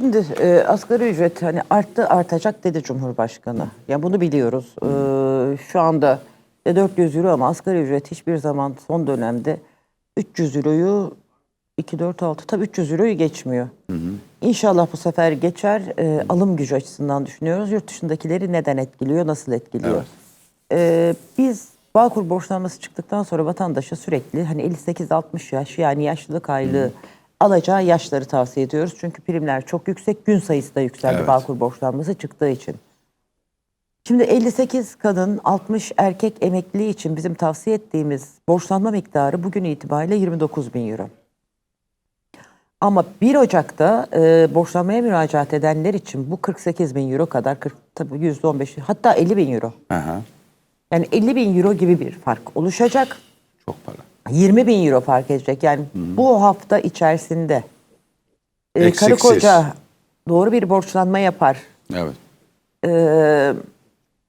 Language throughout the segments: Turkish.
Şimdi e, asgari ücret hani arttı artacak dedi Cumhurbaşkanı. Ya bunu biliyoruz. E, şu anda e, 400 euro ama asgari ücret hiçbir zaman son dönemde 300 euroyu 2, 4, 6 tabii 300 euroyu geçmiyor. İnşallah bu sefer geçer. E, alım gücü açısından düşünüyoruz. Yurt dışındakileri neden etkiliyor, nasıl etkiliyor? Evet. E, biz Bağkur borçlanması çıktıktan sonra vatandaşa sürekli hani 58-60 yaş yani yaşlılık aylığı alacağı yaşları tavsiye ediyoruz. Çünkü primler çok yüksek, gün sayısı da yükseldi Evet. Bağkur borçlanması çıktığı için. Şimdi 58 kadın, 60 erkek emekli için bizim tavsiye ettiğimiz borçlanma miktarı bugün itibariyle 29 bin euro. Ama 1 Ocak'ta e, borçlanmaya müracaat edenler için bu 48 bin euro kadar, 40, tabii %15 hatta 50 bin euro. Aha, Yani 50 bin euro gibi bir fark oluşacak. çok para. 20 bin euro fark edecek. Yani bu hafta içerisinde e, karı koca doğru bir borçlanma yapar. Evet. E,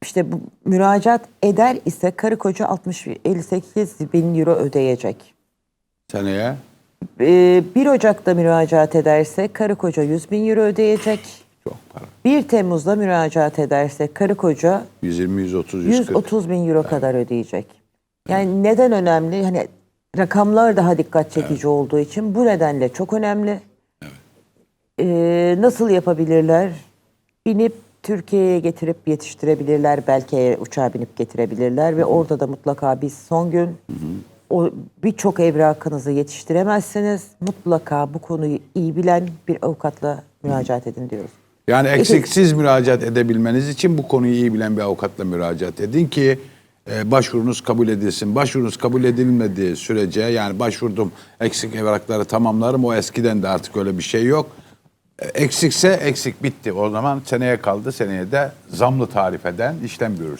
işte bu müracaat eder ise karı koca 60 58 bin euro ödeyecek. Seneye E, 1 Ocak'ta müracaat ederse karı koca 100 bin euro ödeyecek. çok para. 1 Temmuz'da müracaat ederse karı koca 120, 130, 140. 130 bin euro kadar ödeyecek. Yani neden önemli? Hani rakamlar daha dikkat çekici olduğu için bu nedenle çok önemli. Ee, nasıl yapabilirler? Binip Türkiye'ye getirip yetiştirebilirler. Belki uçağa binip getirebilirler ve orada da mutlaka biz son gün o birçok evrakınızı yetiştiremezseniz mutlaka bu konuyu iyi bilen bir avukatla müracaat edin diyoruz. Yani eksiksiz müracaat edebilmeniz için bu konuyu iyi bilen bir avukatla müracaat edin ki e, başvurunuz kabul edilsin. Başvurunuz kabul edilmediği sürece yani başvurdum eksik evrakları tamamlarım o eskiden de artık öyle bir şey yok. E, Eksikse eksik bitti. O zaman seneye kaldı. Seneye de zamlı tarif eden işlem görürsün.